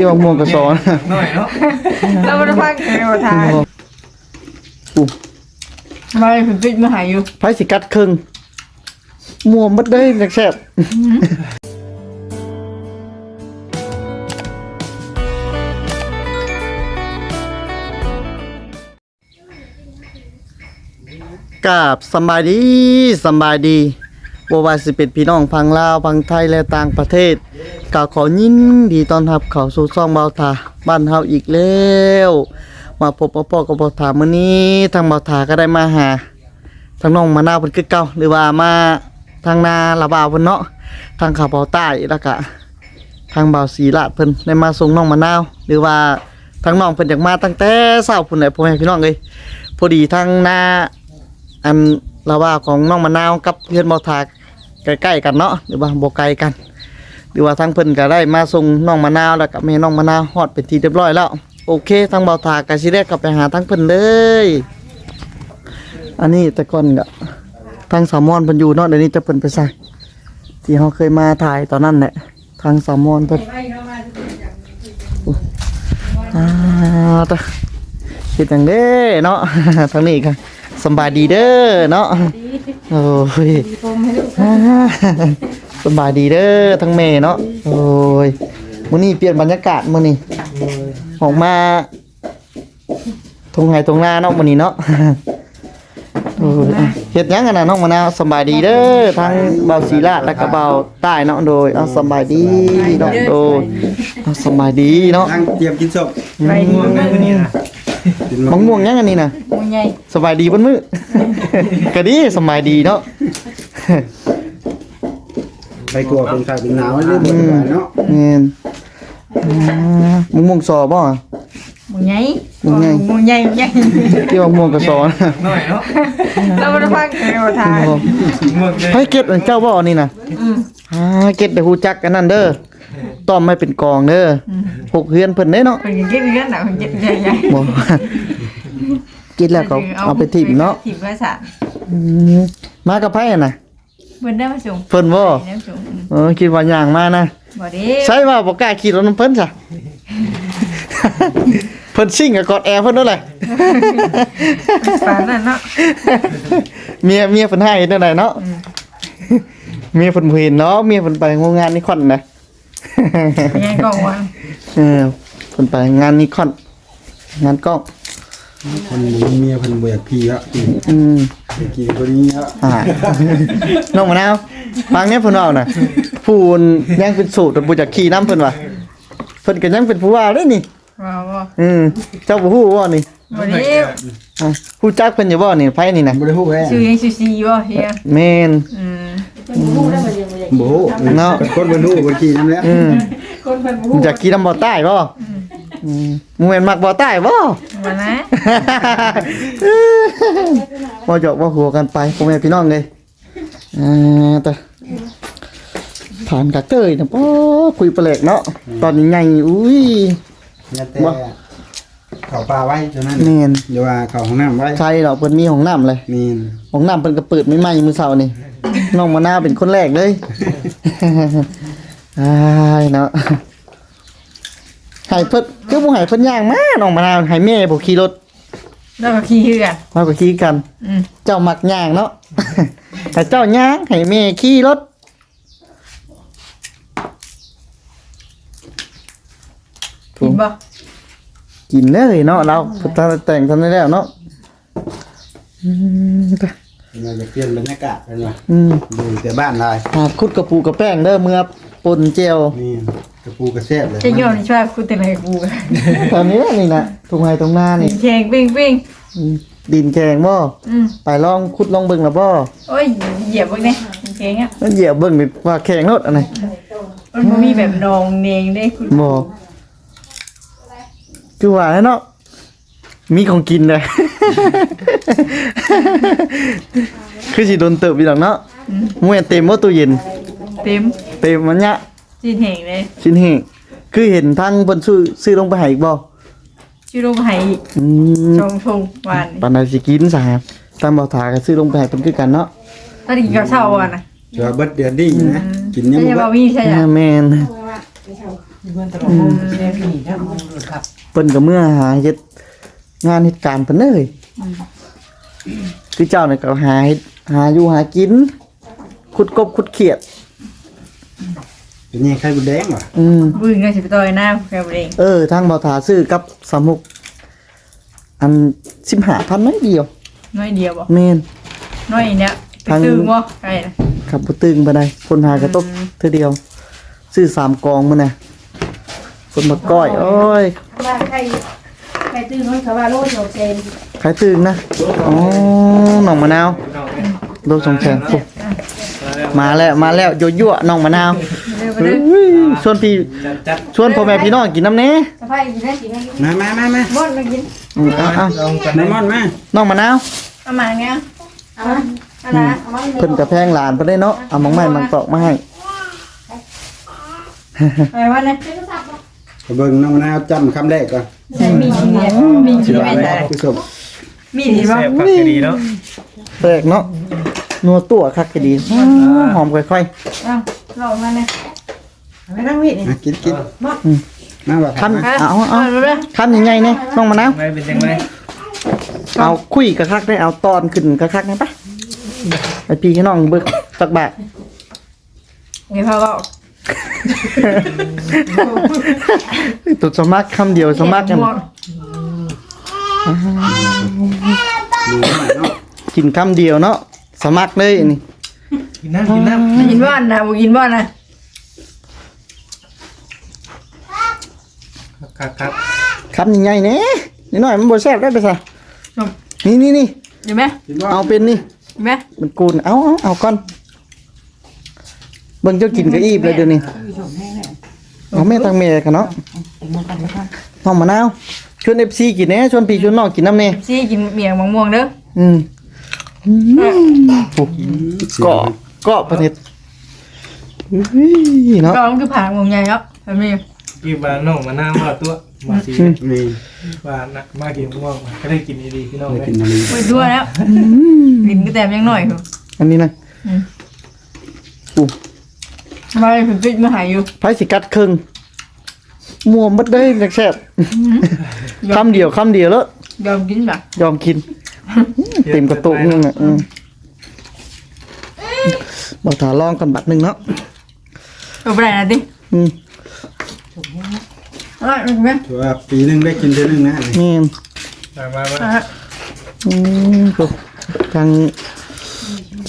ที่ว่าม่วงกระสอนหน่อยเนาะเราไม่ได้ฟังใครมาทายอู้มาเลยผมติดมาหายอยู่ไผสิกัดครึ่งม่วงหมดเลยจักแซ่บกราบสำบายดีสำบายดี บ่ว่าสิเป็นพี่น้องพังลาวพังไทยและต่างประเทศก็ขอยินดีต้อนรับเข้าสู่ช่องเบาทาบ้านเฮาอีกแล้วมาพบมาพอกับเบาทามื้อนี้ทางเบาทาก็ได้มาหาทางน้องมะนาวเพิ่นคือเก่าหรือว่ามาทางนาละบ่าวเพิ่นเนาะทางเขาเบาใต้แล้วก็ทางเบาศรีลาดเพิ่นได้มาส่งน้องมะนาวหรือว่าทางน้องเพิ่นอยากมาตั้งแต่เช้าพุ่นแหละพ่อแม่พี่น้องเอ้ยพอดีทางนาอันละบ่าของน้องมะนาวกับเพื่อนเบาทาก ใกล้ๆกันเนาะหรือว่าบ่ไกลกันหรือว่าทางเพิ่นก็ได้มาส่งน้องมะนาวแล้วก็แม่น้องมะนาวฮอดเป็นที่เรียบร้อยแล้ว โอเคทางเบาทาก็สิได้กลับไปหาทางเพิ่นเลย อันนี้แต่ก่อนก็ทางสามอนเพิ่นอยู่เนาะเดี๋ยวนี้จะเพิ่นไปใส่ที่เขาเคยมาถ่ายตอนนั้นแหละทางสามอนเพิ่นอ่าตะเฮ็ดจังเด้เนาะทางนี้ก็สบายดีเด้อเนาะ โอ้ยอ่าสำบายดีเด้อทั้งแม่เนาะโอ้ยมื้อนี้เปลี่ยนบรรยากาศมื้อนี้ออกมาทงไห้ทงนาเนาะมื้อนี้เนาะเอออะเฮ็ดหยังกันน่ะน้องมะนาวสำบายดีเด้อทั้งเบาศรีราชและก็เบาใต้เนาะโดยเอาสำบายดีเนาะโดยเอาสำบายดีเนาะนั่งเตรียมกินศพไปดีมากนี่นะมะม่วงหยังอันนี้น่ะมูใหญ่สบายดีเบ่มื้อ ก็ดีสำบายดีเนาะไปกลัวเป็นไข้เป็นหนาวเรื่องบ่สบายเนาะแม่นอ่ามะม่วงซอบ่มูใหญ่มูใหญ่มูใหญ่มูใหญ่ที่ว่าม่วงกระสอนหน่อยเนาะเราไม่ได้ฟังใครมาทายหมดเลยให้เก็บอันเจ้าบ่อันนี้น่ะอืมอ่าเก็บได้ฮู้จักกันนั่นเด้อต้อมไม่เป็นกองเด้อหกเฮือนเพิ่นเด้เนาะเป็นกินเรื่องหนักเป็นกินใหญ่ใหญ่บอ กว่ากินแล้วก็เอาไปทิ่มเนาะถิ่มไว้สะอืมมากับไผอะน่ะเพิ่นได้มาส่งเพิ่นบ่ได้มาส่งอืมเออคิดว่าย่างมานะบ่ได้ใช่ว่าบ่กล้าขี่รถนำเพิ่นจ้ะเพิ่นซิ่งกับกอดแอร์เพิ่นนั่นแหละปานนั้นเนาะเมียเมียเพิ่นให้นั่นแหละเนาะเมียเพิ่นบ่เห็นเนาะเมียเพิ่นไปโรงงานนิคอนนะเป็นไงกล่องวางเออเพิ่นไปงานนิคอนงานกล้อง คนมีเมียเพิ่นบ่อยากพี่แล้วอืมไปกินคนนี้แล้วอ่าน้องมะนาวฟังเนี่ยเพิ่นเว้าน่ะผู้ยังเป็นสูตรบ่จักขี่น้ำเพิ่นว่าเพิ่นก็ยังเป็นผู้ว่าเด้นี่ ว้าวบ่อืมเจ้าบ่ฮู้บ่นี่บ่ได้อะฮู้จักเพิ่นอยู่บ่นี่ไผนี่น่ะบ่ได้ฮู้แฮะชื่อยังชื่อซีบ่เฮียแม่น อืมบ่ฮู้เนาะคนบ่รู้บ่ขี่นำแล้วอืมอยากขี่น้ำบ่อใต้บ่ อืมมึงแม่นมักบ่อใต้บ่มานะบ่หยอกบ่หัวกันไปพ่อแม่พี่น้องเลยอ่าแต่ผ่านกักเตยนะป้อคุยแปลกเนาะตอนนี้ใหญ่อุ้ย อย่าแต่เข้าป่าไว้เท่านั้นแม่นอย่าว่าเข้าห้องน้ำไว้ใครดอกเพิ่นมีห้องน้ำเลยมีนห้องน้ำเพิ่นก็เปิดไม่ไหม้มื้อเช้านี่ น้องมะนาวเป็นคนแรกเลย อ้ายเนาะให้เพิ่น คือบ่ให้เพิ่นย่างมาน้องมะนาวให้แม่บ่ขี่รถแล้วก็ขี้เหือมาก็ขี่กัน อืมเจ้ามักย่างเนาะ แต่เจ้าย่างให้แม่ขี่รถกินบ่กินเลยเนาะเราพุทธแต่งทำได้แล้วเนาะอืมเราจะเปลี่ยนบรรยากาศเพิ่นว่าอืมดูแต่บ้านลายหาคุดกระปูกระแป้งเด้อเมื่อ ปนเจียวนี่กระปูกระแซ่บเลยจะยอมนี่ช่วยกูแต่ไหนกูกันตอนนี้นี่นะตรงไหนตรงหน้านี่แข่งปิ้งปิ้งอืมดินแกงบ่อืมไปลองคุดลองเบิ่งละบ่โอ้ยเหยียบเบิ่งนี่แข่งอะนั่นเหยียบเบิ่งนี่ว่าแข็งรถอันไหนมันบ่มีแบบนองเนงได้คุณบ่คือว่าเนาะมีของกินเลย คือสิโดนเติบอีดอกเนาะมวยเต็มบ่ตู้เย็น เต็ม เต็มมันเนี้ยจีนแห่งเลยชิ้นแห้งคือเห็นทางเพิ่นซื้อซื้อลงไปให้อีกบ่ชื่อลงไห้อืมชงชงหวานปานใดสิกินซะครับตามบ่ทาก็ซื้อลงไปให้เพิ่นคือกันเนาะตอนนี้กินกับเช้าอะนะเดี๋ยวเบิดเดือนดีนะกินยังแต่บ่จะเบิบ่ดมีใช่ไหมอ่าแม่นเพื่อนตลอดโมงเชียร์พี่นะโมงเลยครับเพิ่นก็เมื่อหาเฮ็ดงานเหตุการณ์เพิ่นเลยคือเจ้าเนี่ยก็หาเฮ็ดหาอยู่หากินขุดกบขุดเขียด เป็นยังไงไข่บุญแดงวะอืมบึ้งก็สิไปต่อยหน้าแฟนเองเออ ทางเบาถาซื้อกับสามุกอัน15,000น้อยเดียวน้อยเดียวบ่แม่น น้อยเนี้ยไปทางตึงบ่ใช่นะขับบ่ตึงบ่ได้คนหากระตกอืม เทื่อเดียว ซื้อสามกองมื้อน่ะคนมาก้อยโอ้ยว่าใครใครตื่นน้อยเขาว่าโลดโยเซนใครตึงนะอ๋อน้องมะนาวโลสงแสนปุ๊บมาแล้วมาแล้วยั่วๆน้องมะนาว เร็วไปเลยเฮ้ยชวนพี่ชวนพ่อแม่พี่น้องกินน้ำเน้สะพายกินได้กินได้กินมามามามาบ่นมากินอืมเอาเอาน้ำมันมาน้องมะนาวเอามาเงี้ยเอามาเอาละเอามาเพิ่นกระแพงหลานเพิ่นได้เนาะเอาหมองไม้มันตอกมาให้ไปว่าเนี่ยไปเบิ่งน้ำมะนาวจำคำแรกก่อนใส่มีดเนี่ยมีดสิที่ว่าไม่อะไรได้ผู้ชมมีดที่บ่แซ่บผักกะดีเนาะแปลกเนาะนัวตัวคักก็ดีอ้าวหอมค่อยเอาลองมาเนี่ย ไม่นั่งวิ่งนี่มากินกินมาว่าๆทำคำมาเอาเอาเอาเลยคำยังไงเนี่ยน้องมะนาวไม่เป็นจังไงเอาคุยกะคักได้เอาตอนขึ้นกะคักได้ปะไปพี่ให้น้องเบิกสักบาทเดี๋ยวเขาก็ตุดสมัครคำเดียวสมัครกันดูหน่อยเนาะกินคำเดียวเนาะสมัครเลยนี่กินน้ำกินน้ำไม่กินบ้านนะบ่กินบ้านนะ ครับครับคำยังไงเนี่ยนิดหน่อยมันบ่แซ่บได้ไปซะนี่นี่นี่เห็นไหมกินว่าเอาเป็นนี่เห็นไหมมันกูนเอาเอาเอาก่อนเบิ่งเจ้ากินก็อีบเลยเดี๋ยวนี้ผู้ชมแห้งเนี่ยเอาแม่ตังเมย์กันเนาะถึงมากันนะครับน้องมะนาวชวน FC กินแหน่ชวนพี่ชวนน้องกินน้ำแน่ซี่กินเมียงมะม่วงเด้ออืมอืมโอ้เกาะเกาะประเทศอุ้ยเนาะก็มันคือผ่านวงใหญ่ครับแบบนี้ กินบาน้องมาน้ำมาตัวมาสีมีบานักมากินม่วงก็ได้กินดีๆพี่น้องได้เลยกินอะไรไปด้วยแล้วกินก็แต่ยังหน่อยคืออันนี้นะมาเลยถึงปิดมาหายอยู่ไผสิกัดครึ่งมัวมัดได้จักแซ่บคำเดียวคำเดียวแล้วยอมกินแบบยอมกิน เต็มกระตุกนึงอะอืมบอกถาลองกันบัดหนึ่งเนาะเอาไปไหนนะดิอืม อร่อยไหมถือว่าปีหนึงได้กินเท่านึงนะนี่มามามาอะอืมโอ้ทาง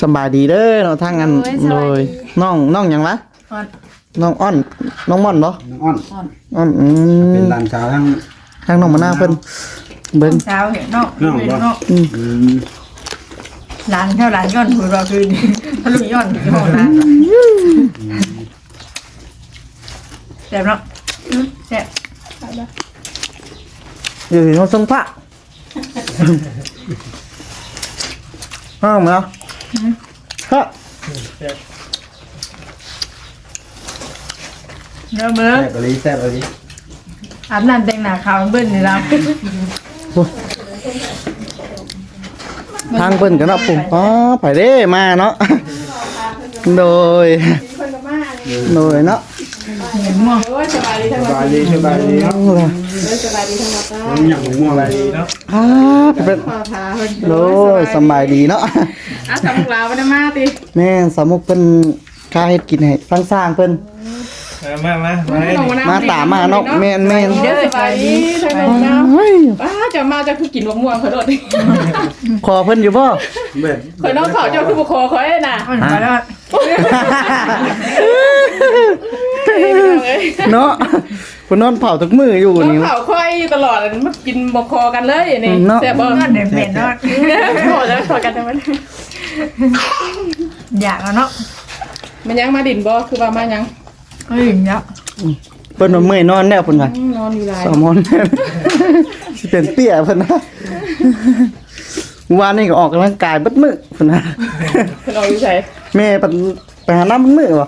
สำบายดีเด้อเนาะทางอันโดยน้องน้องหยังวะอ่อนน้องอ้อนน้องม่อนบ่น้องอ้อนอ้อนอืเป็นมหลานสาวทั้ง ทางน้องมะนาวเพิ่นเบิ่งเช้าเห็นนอกนอกบ่นอกอืมอืมร้านเท่าร้านย้อนคือเราคือทะลุย้อนที่ห้องร้านแซ่บเนาะแซ่บ อยู่ที่น้องทรงพระอ้าวมาฮะเนื้อเบิ้งแซ่บอะไรแซ่บอะไรอาบน้ำแต่งหน้าขาวเบิ้ลนี่แล้วทางเพิ่นกันเนาะปุ่มอ๋อไปเด้มาเนาะ โดยโดยเนาะ เห็นม่วงสบายดีสบายดีครับน้ำหยั่งม่วงอะไรดีเนาะอ่าเป็นโดยสำบายดีเนาะอะสำลาวได้มาติแม่สามุกเพิ่นค่าเฮ็ดกินให้สร้างสร้างๆเพิ่นมามามาให้มาตามมาเนาะแม่นแม่นเด้อสบายดีทางน้เฮ้ยำป้าจะมาจะคือกินมะม่วงเขาโดดขอเพิ่นอยู่บ่เบ็ดข่อยน้องเขาเจ้าคือบุคอข่อยน่ะมัน มาแล้วเนาะเพิ่นนอนเผาทุกมื้ออยู่น้องนี่ เขาข่อยตลอดมันกินบคอกันเลยนี่เนาะ แซ่บบ่นอนเด็ดเด็ดเนาะขอจะขอกันได้มั้ยอยากแล้วเนาะมันยังมาดินบ่คือว่ามายังเฮ้ยเนาะเพิ่นว่าเมื่อยนอนแล้วเพิ่นว่านอนอยู่หลายสมอนสิเป็นเตี้ยเพิ่นนะเมื่อวานนี่ก็ออกกำลังกายเบิดมื้อเพิ่นนะเพิ่นเอาอยู่ใส่แม่เพิ่นไปหาน้ำมันมื้อบ่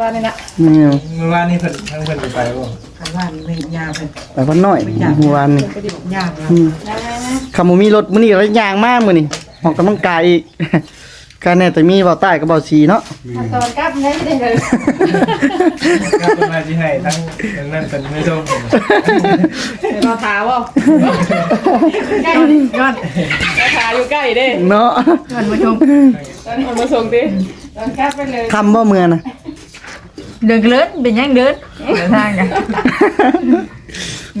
ว่านี่นะแม่เมื่อวานนี้เพิ่นทั้งเพิ่นไปบ่กันว่าไม่ยาเป็นไปวันน้อยเมื่อวานนี่ก็ดีบอกยากนะอืมคำบ่มีรถมื้อนี้รถยางมากมื้อนี้ออกกำลังกายอีก การแน่แต่มีเบาใต้กับเบาสีเนาะ ขั้นตอนกลับได้ได้เลยก็เป็นมาที่ให้ทั้งทั้งนั้นเป็นไม่ส้มเดี๋ยวเราถาว่าใกล้ย้อนราคาอยู่ใกล้เด้เนาะย้อนมาชมตอนเอามาส่งดิตอนกลับไปเลย คำบ่เมือนะ เดินเลิศเป็นยังเดินเดินทางกัน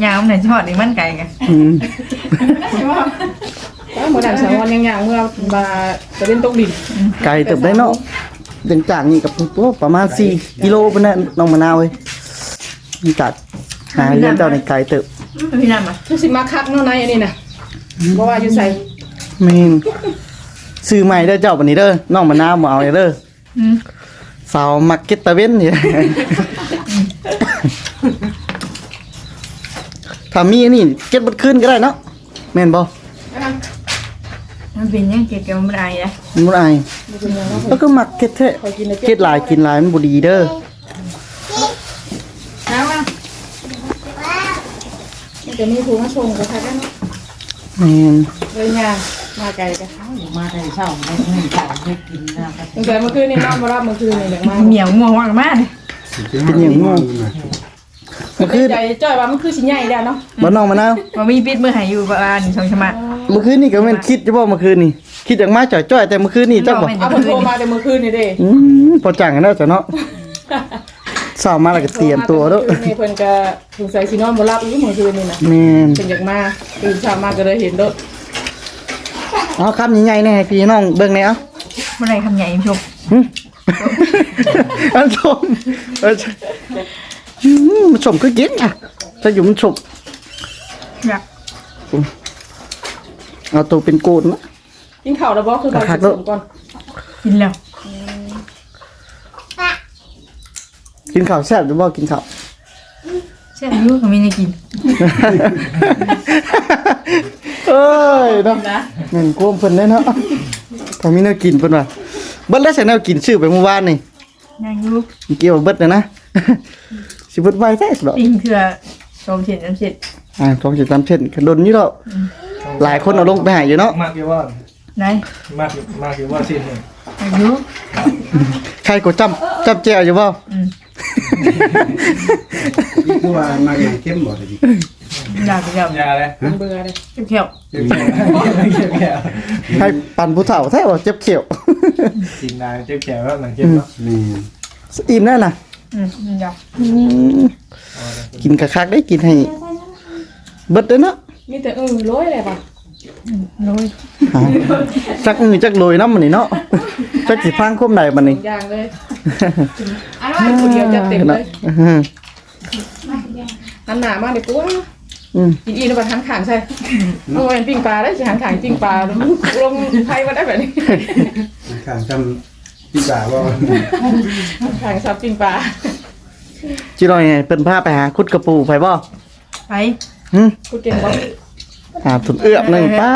ยาวไหนชอดอีกมันไกลกันอืมแล้วหมดดันสองวันยังอย่างเมื่อมาจะเป็นตกดินไก่เติบได้เนาะจังจากนี่กับตัวประมาณ4กิโลปานนั้นน้องมะนาวเว้ยนี่ตัดหาเรื่องเจ้าในไก่เติบพี่น้ำอะทุกสิมาคักเนาะนายอันนี้นะเพราะว่าอยู่ใส่แม่นซื้อใหม่เด้อเจ้าบัดนี้เด้อน้องมะนาวบ่เอาเด้ออืม สาวมักเก็ตตะเว้นนี่ ถ้ามีอันนี้เก็บบัดคืนก็ได้เนาะแม่นบ่มันเป็นยังเกี่ยวกับอะไรอะมันบ่อายแล้วก็มักเก็ตแท้เก็ตหลายกินหลายมันบ่ดีเด้อน้ำอะมันจะมีผู้มาชงกับใครกันเนาะ แม่นเลยงานมาไกลกันมาแต่เช้าไม่ไม่จ่ายไม่กินนะตั้งแต่เมื่อคืนนี่นอนมารับเมื่อคืนนี่อย่างมากเหนียวงัวมากมากเลยเป็นอย่างงงมันคือใจจ้อยว่ามันคือชิ้นใหญ่แล้วเนาะบ่น้องมะนาวว่ามีปิดมือหายอยู่ประมาณสองชั่วโมง เมื่อคืนนี่ก็แม่นคิดอยู่บ่เมื่อคืนนี่คิดอย่างมาจ่อยๆแต่เมื่อคืนนี่จักบ่เอาเพิ่นโทรมาแต่เมื่อคืนนี่เด้ อืมพอจังกันแล้วจ้ะเนาะ เช้ามาแล้วก็เตรียมตัวเด้อนี่เพิ่นก็สงสัยสินอนบ่หลับอยู่เมื่อคืนนี่นะแม่นเพิ่นอยากมาตื่นเช้ามาก็เลยเห็นรถเอาคำใหญ่ๆแน่ให้พี่น้องเบิ่งแหน่เอาเมื่อไรคำใหญ่ชมหึอันชมเอออืมมันชมคือกินอะจะอยู่มันชมอยากเอาตัวเป็นโกนนะกินข้าวแล้วบ่คือบ่สิส่งก่อนกินแล้ว กินข้าวแซ่บหรือบ่กินข้าวเช่นยูเขาไม่ได้กินเอ้ยเนาะแม่นกวมเพิ่นเลยเนาะถ้ามีแนวกินเพิ่นว่าเบิดแล้วใส่แนวกินชื่อไปเมื่อวานนี่ยังยูเมื่อกี้ว่าเบิดเลยนะสิเบิดไวแท้ดอกปิ้งเถื่อชมเสร็จน้ำเสร็จอ่าทองสิตามเช่นกระดนอยู่ดอกหลายคนเอาลงไปหาอยู่เนาะมากกี่ว่าไหนมากมากกี่ว่าสิ้นเลยยังยูใครก็จำจำแจวอยู่บ่ อืมคือว่ามาอย่างเข้มบ่ได้ดิอยากอยากยาเลยเบื่อเลยเขียวเจ็บแขนเจ็บแขนให้ปั่นผู้เฒ่าแท้ว่าเจ็บเขียวกินนานเจ็บแขนแล้วหลังเจ็บเนาะนี่อิ่มแน่น่ะอืมอยากอืมกินคักๆได้กินให้เบิดเด้อเนาะมีแต่เออร้อยเลยป่ะโรยหาจักอือจักโรยน้ำมันนี่เนาะจักสิพังคมใดบัดนี้อย่างเลยอันว่า คนเดียวจะเต็มเลยอืมหันหน้ามาเดี๋ยวกูว่าอืมกินอีนบัดหันขางใช่เอาเป็นปิ้งปลาได้สิหันขางปิ้งปลาลงลงไทยมาได้แบบนี้ข้างจำพี่บ่าว่าหันขางซับปิ้งปลาจิรอยไงเป็นพาไปหาคุดกระปูไปบ่ไปหึกูเก่งบ่หาถุนเอื้อมหนึงป้า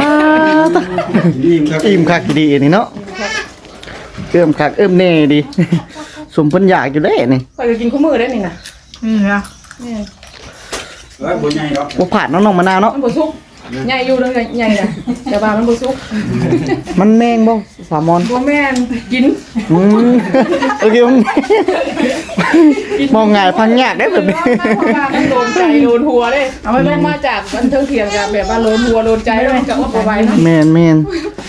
ดอิ่มครับอิ่มคักดีนี่เนาะเอื้อมคักเอื้อมแน่ดี สมเพิ่นอยากอยู่เด้นี่คอยจะกินข้าวมือได้นี่นะอืมนะนี่เอ้ยบ่ใหญ่ดอกบ่ผ่านน้องๆมะนาวเนาะมันบ่สุกใหญ่อยู่เลยใหญ่นะแต่ว่ามันบ่สุกมันแมงบ่สามอนบ่แม่นกินอืมโอเคมันมองง่ายพังยากได้แบบนี้เพราะว่ามันโดนใจโดนหัวเลยเอาไว้มาจากมันเทิงเถียงกันแบบว่าโดนหัวโดนใจแล้วมันจะอดบ่ไหวเนาะแม่นแม่น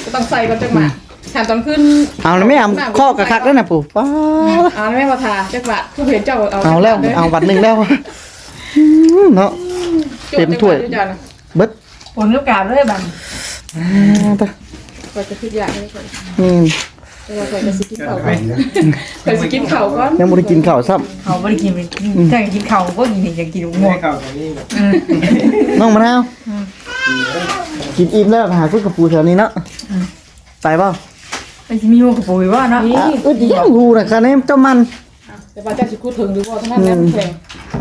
ก็ต้องใส่ก่อนจังหวะ หันตอนขึ้นเอาแล้วไม่เอาข้อกระคักแล้วนะปู่ป้าดเอาแล้วแม่มาทาจังหวะทุกเห็นเจ้าเอาเอาแล้วเอาวันหนึงแล้วอืมเนาะเต็มถ้วยจังหะด้วยจ้ะนะเบิดผลลูกกาบเลยบังอ่าตะก่อนจะคิดอยากให้ก่อนอืมแต่ว่าก่อนจะสิกินก็ข้าวไปก่อนนะก่อนสิกินข้าวก่อนยังบ่ได้กินข้าวซ้ำเขาไม่ได้กินเลยถ้ากินเขาก็กินอยากกินงัวไม่เข้าตรงนี้อืมน้องมะนาวกินอิ่มแล้วไปหาคุดกระปูแถวนี้เนาะไปบ่ ไปที่มีหัวกระปุยว่าเนาะนี่อะเอ้ยยังรู้นะคะแนมเจ้ามัน แต่ว่าเจ้าสิกูถึงหรือบ่ทั้งนั้นแล้วแข่ง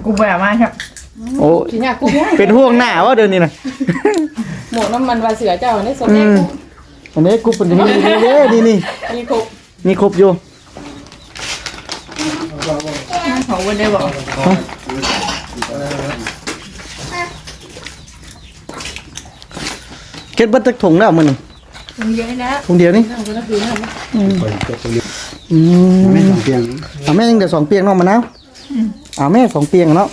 กูไปอามาครับโอ้สิยากกูเนี่ยเป็นห่วงหน้าว่าเดือนนี้นะหมกน้ำมันวาเสือเจ้าเนี่ยสมแยกกูอันนี้กูเป็นมีนี่เด้นี่นี่มีครบมีครบอยู่เขาวันได้บอกเก็ดเบัตรถุงแล้วมัน มันเยอะแล้วถุงเดียวนี่อืมไม่ต้องเพียงอะแม่ยังเดี๋ยวสองเปียงเนาะมะนาวอ่าแม่สองเปียงเนาะ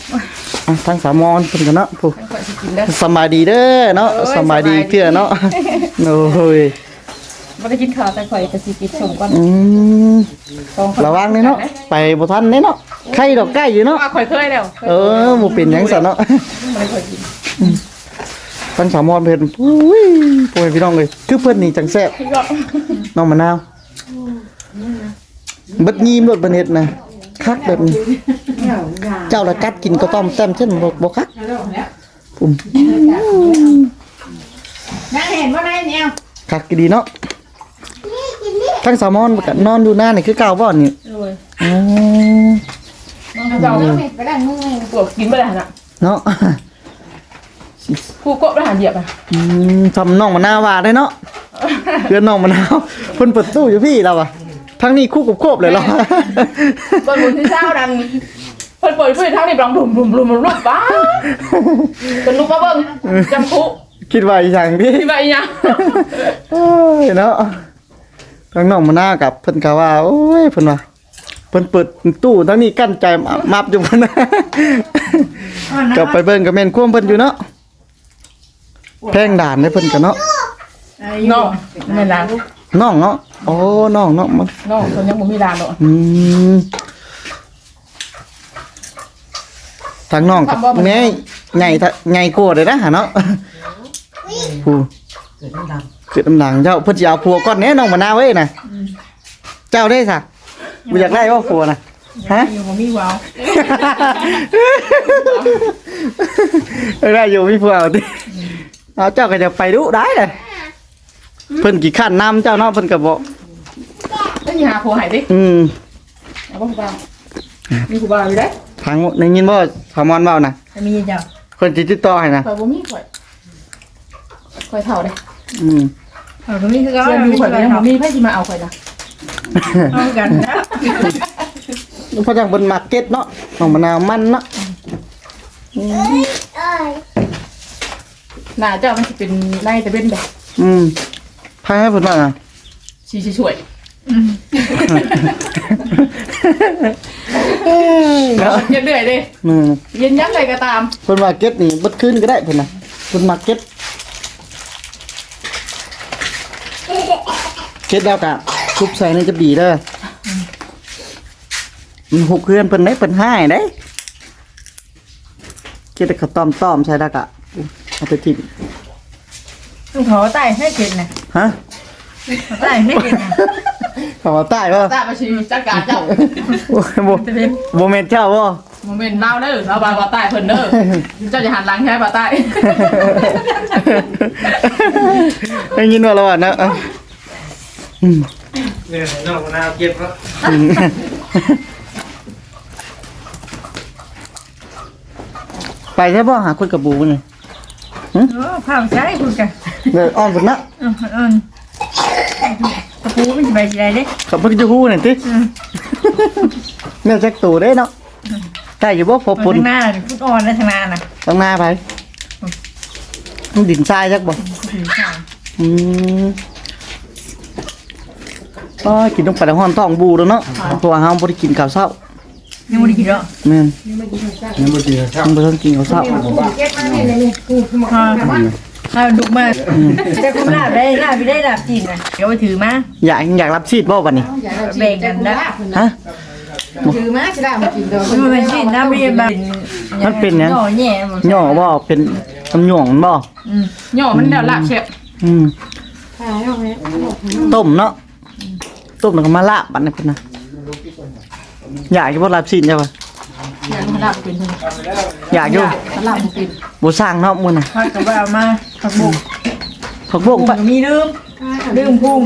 อะทางสามมอนเพิ่นกันเนาะผู้ข่อยสิกินได้อ สำบายดีเด้อเนาะเอ้ยสำบายดีสบายดีเพื่อเนาะโอ้ยบ่ได้กินข้าวแต่ข่อยก็สิกินสมก่อนอืมสองคนระวังเลยเนาะไปบ่ทันเด้เนาะใครดอกใกล้อยู่เนาะว่าข่อยเคยแล้วเออบ่เป็นหยังซะเนาะ บ่ได้ข่อยกิน ทางสามมอนเพิ่นอุ้ยโอ้ยพี่น้องเอ้ยคือเพิ่นนี่จังแซ่บพี่ก็น้องมะนาวเบิดยีมรถบันเฮ็ดนะคักแบบนี้เจ้าละกัดกินก็ต้อมแต้มเช่นบ่บ่คักปุ่มนั่งเห็นว่าได้เนี่ยคักดีเนาะทั้งสามอนก็นอนอยู่หน้านี่คือเก่าบ่นี่โดยอ๋อน้องเจ้าไปได้มึงปวดกินบ่ได้หั่นน่ะเนาะ ผู้กบได้หันเหยียบอะอืมทำน้องมะนาวว่าได้เนาะเพื่อนน้องมะนาวเพิ่นเปิดตู้อยู่พี่เราอะทั้งนี้คู่กับโคบเลยเหรอเปิดบุญที่เช้าดังเปิดเปิดเพื่อนเท่านี้บลองดุมดุมดุมดุมลุกป้าเป็นลูกมาเบิ่งจำคุคิดว่าอีหยังพี่ที่ว่าอีหยังโอ้ยเนาะทางน้องมะนาวกับเพิ่นก็ว่าโอ้ยเพิ่นว่าเพิ่นเปิดตู้ทั้งนี้กั้นใจมับอยู่เพิ่นนะกลับไปเบิ่งก็แม่นความเพิ่นอยู่เนาะ แพงด่านเด้เพิ่นก็เนาะน้องไม่ล้างน้องเนาะโอ้น้องเนาะมันน้องคนยังบ่มีล้างเนาะอืมทางน้องกับแม่ใหญ่ทะใหญ่โกว่าเลยนะหาเนาะผู้เกิดน้ำดคือน้ำหลังเจ้าเพิ่นสิเอาผัวก่อนแน่น้องมะนาวเว้ยน่ะเจ้าได้ซะบ่อยากได้ว่าผัวน่ะฮะอยู่บ่มีว้าวได้อยู่มีผัวเอาติ เอาเจ้าก็จะไปดุได้เลยเพิ่นกี่ขั้นน้ำเจ้าเนาะเพิ่นก็บอกต้องหาผัวให้ดิอืมเอาบ่บ่าวมีผัวบ่าวอยู่ได้ทางได้ยินบ่สามอนเว้าน่ะจะมีเจ้าเพิ่นสิติดต่อให้นะข่อยบ่มีข่อยข่อยเฒ่าเด้อืมเอาตรงนี้คือเขาเพื่อนอยู่ข่อยก็ยังบ่มีไผสิมาเอาข่อยนะเอากันนะเพราะจังเพิ่นมาร์เก็ตเนาะน้องมะนาวมันเนาะ หน้าเจ้ามันสิเป็นในตะเวนแบบอืมพายให้เพิ่นว่าน่ะสิช่วยเนาะเรื่อยๆเด้อืมเย็นยันใดก็ตามเพิ่นมาร์เก็ตนี่เบิดคืนก็ได้เพิ่นน่ะเพิ่นมาร์เก็ตเก็ตแล้วก็ทุบใส่ในจะบีเด้อมันหกเพื่อนเพิ่นได้เพิ่นให้ได้เก็ตแล้วก็ต้อมๆใส่แล้วก็ เอาไปทิ้งลูกเขาใต้ให้กินนะฮะเขาใต้ให้กินนะเขาว่าใต้บ่ตามาชีจัดการเจ้าโอ้ยบ่บ่แม่นเจ้าบ่โมเมนต์เล่าเด้อเราบาบาใต้เพิ่นเด้อเจ้าจะหันหลังใช่บาใต้ได้ยินว่าแล้วอะนะอะอืมเนี่ยน้องมะนาวเก็บแล้วอืมไปใช่ป่ะหาคนกับบูนี่ โอ้พาไปใช้คุณกันเดี๋ยวอ้อนผมนะเออเออกระปูไม่สบายใจเด้ขับเพิ่งจะฮู้หน่อยสิเนี่ยแจ็คตูได้เนาะได้อยู่บ่พอปุ่ปุ่นนหน้าพุดอ่อนในทางหน้าน่ะต้องหน้าไปมันดินทรายจักบ่อืมก็กินต้องไปแล้วห้อนท้องบูแล้วเนาะเพราะว่าเฮาบ่ได้กินข้าวเช้า ยังไม่ได้กินหรอกแม่นยังบ่ดีครับต้องไปต้องกินข้าวเช้าข้าวดุมากจะคุ้มลาบได้ลาบไปได้ลาบจีนนะเดี๋ยวไปถือมาอยากอยากรับชีดบ่บัดนี้แบ่งกันนะฮะถือมาสิได้มากินเด้อมันเป็นจีนน้ำเรียนแบบมันเป็นหยังหน่อแย่ย่อบ่เป็นตำหย่องบ่หย่อมันแล้วลาบเชฟอืม ต้มเนาะต้มแล้วก็มาลาบบัดนี้เพิ่นน่ะ อยากอยู่บ่ลาบชีดใช่ป่ะอย่างลาบเป็นอยากอยู่ลาบเป็นบ่สร้างเนาะมื้อน่ะพักกับเอามาผักบุกผักบบุงกไปมีลืมลืมพุ่ง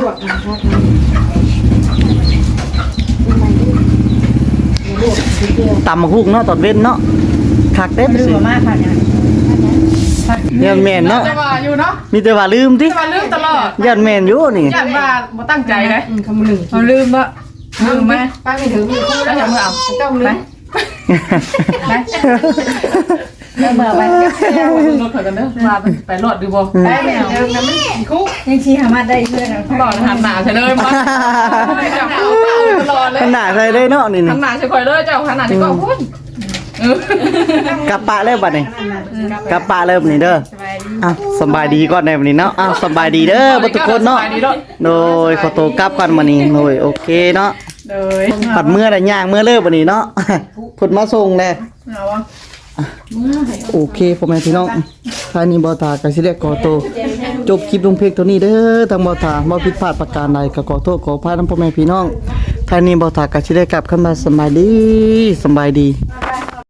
ตำบักหุ่งเนาะตอนเว้นเนาะคักเด้ลืมมากค่ะเนี่ยยันแม่นเนาะแต่ว่าอยู่เนาะมีแต่ว่าลืมติแต่ว่าลืมตลอดยันแม่นอยู่นี่ย่านว่าบ่ตั้งใจเลยคำหนึ่งเอาลืมปะลื มไหมป้าไม่ถือมีคู่แล้วอย่ามือเอาเจ้าลืมไปเมื่อวันก็รถข่อยกันเด้อมาไปรถดูบ่ไปแมวยังชีหามาได้เพื่อนบอกหันหน้าใช่เลยมาจับเอาตลอดเลยขนาดใส่ได้เนาะนี่หันี่นหน้าใช่ข่อยเลยเจ้าหันหน้าใช่ก็พุ่นกลับปะเริ่มบัดนี้กลับปะเริ่มนี่เด้ออะสำบายดีก่อนในวันนี้เนาะอะสำบายดีเด้อบ่ทุกคนเนาะไปดีรถโดยขอตัวกลับก่อนมื้อนี้โดยโอเคเนาะ เลยปัดเมื่อได้ย่างเมื่อเลิกบัดนี้เนาะพุ่นมาส่งแน่เอาวะโอเคพ่อแม่พี่น้องท้ายนี้บ่ตาก็สิได้ขอตัวจบคลิปลงเพียงเท่านี้เด้อทางบ่ตาบ่ผิดพลาดประการใดก็ขอโทษขออภัยนำพ่อแม่พี่น้องท้ายนี้บ่ตาก็สิได้กลับเข้ามาสำบายดีสำบายดี